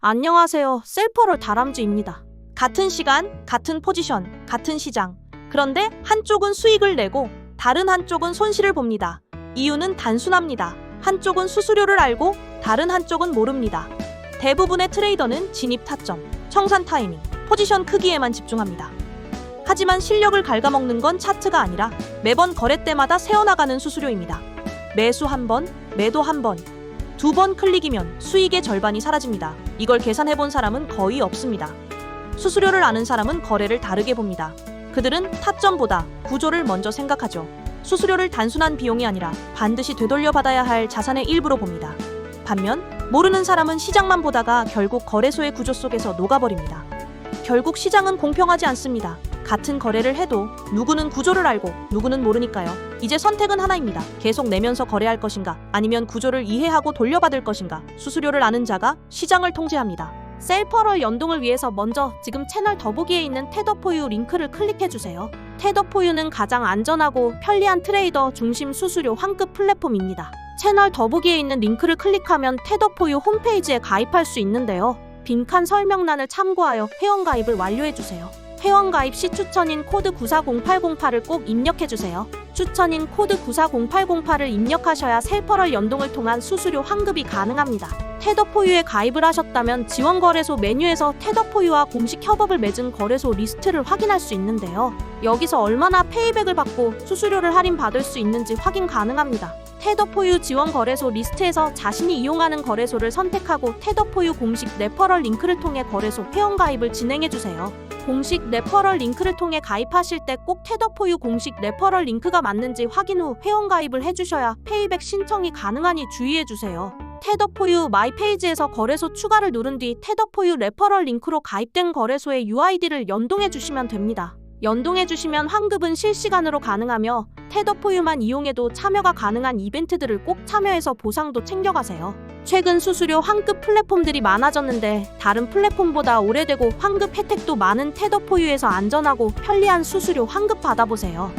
안녕하세요. 셀퍼럴 다람쥐입니다. 같은 시간, 같은 포지션, 같은 시장. 그런데 한쪽은 수익을 내고 다른 한쪽은 손실을 봅니다. 이유는 단순합니다. 한쪽은 수수료를 알고 다른 한쪽은 모릅니다. 대부분의 트레이더는 진입 타점, 청산 타이밍, 포지션 크기에만 집중합니다. 하지만 실력을 갉아먹는 건 차트가 아니라 매번 거래 때마다 세어나가는 수수료입니다. 매수 한 번, 매도 한 번, 두 번 클릭이면 수익의 절반이 사라집니다. 이걸 계산해 본 사람은 거의 없습니다. 수수료를 아는 사람은 거래를 다르게 봅니다. 그들은 타점보다 구조를 먼저 생각하죠. 수수료를 단순한 비용이 아니라 반드시 되돌려 받아야 할 자산의 일부로 봅니다. 반면 모르는 사람은 시장만 보다가 결국 거래소의 구조 속에서 녹아버립니다. 결국 시장은 공평하지 않습니다. 같은 거래를 해도 누구는 구조를 알고 누구는 모르니까요. 이제 선택은 하나입니다. 계속 내면서 거래할 것인가 아니면 구조를 이해하고 돌려받을 것인가. 수수료를 아는 자가 시장을 통제합니다. 셀퍼럴 연동을 위해서 먼저 지금 채널 더보기에 있는 테더포유 링크를 클릭해 주세요. 테더포유는 가장 안전하고 편리한 트레이더 중심 수수료 환급 플랫폼입니다. 채널 더보기에 있는 링크를 클릭하면 테더포유 홈페이지에 가입할 수 있는데요. 빈칸 설명란을 참고하여 회원가입을 완료해 주세요. 회원가입 시 추천인 코드 940808을 꼭 입력해 주세요. 추천인 코드 940808을 입력하셔야 셀퍼럴 연동을 통한 수수료 환급이 가능합니다. 테더포유에 가입을 하셨다면 지원거래소 메뉴에서 테더포유와 공식 협업을 맺은 거래소 리스트를 확인할 수 있는데요. 여기서 얼마나 페이백을 받고 수수료를 할인받을 수 있는지 확인 가능합니다. 테더포유 지원 거래소 리스트에서 자신이 이용하는 거래소를 선택하고 테더포유 공식 레퍼럴 링크를 통해 거래소 회원 가입을 진행해 주세요. 공식 레퍼럴 링크를 통해 가입하실 때 꼭 테더포유 공식 레퍼럴 링크가 맞는지 확인 후 회원 가입을 해주셔야 페이백 신청이 가능하니 주의해 주세요. 테더포유 마이 페이지에서 거래소 추가를 누른 뒤 테더포유 레퍼럴 링크로 가입된 거래소의 UID를 연동해 주시면 됩니다. 연동해 주시면 환급은 실시간으로 가능하며 테더포유만 이용해도 참여가 가능한 이벤트들을 꼭 참여해서 보상도 챙겨가세요. 최근 수수료 환급 플랫폼들이 많아졌는데 다른 플랫폼보다 오래되고 환급 혜택도 많은 테더포유에서 안전하고 편리한 수수료 환급 받아보세요.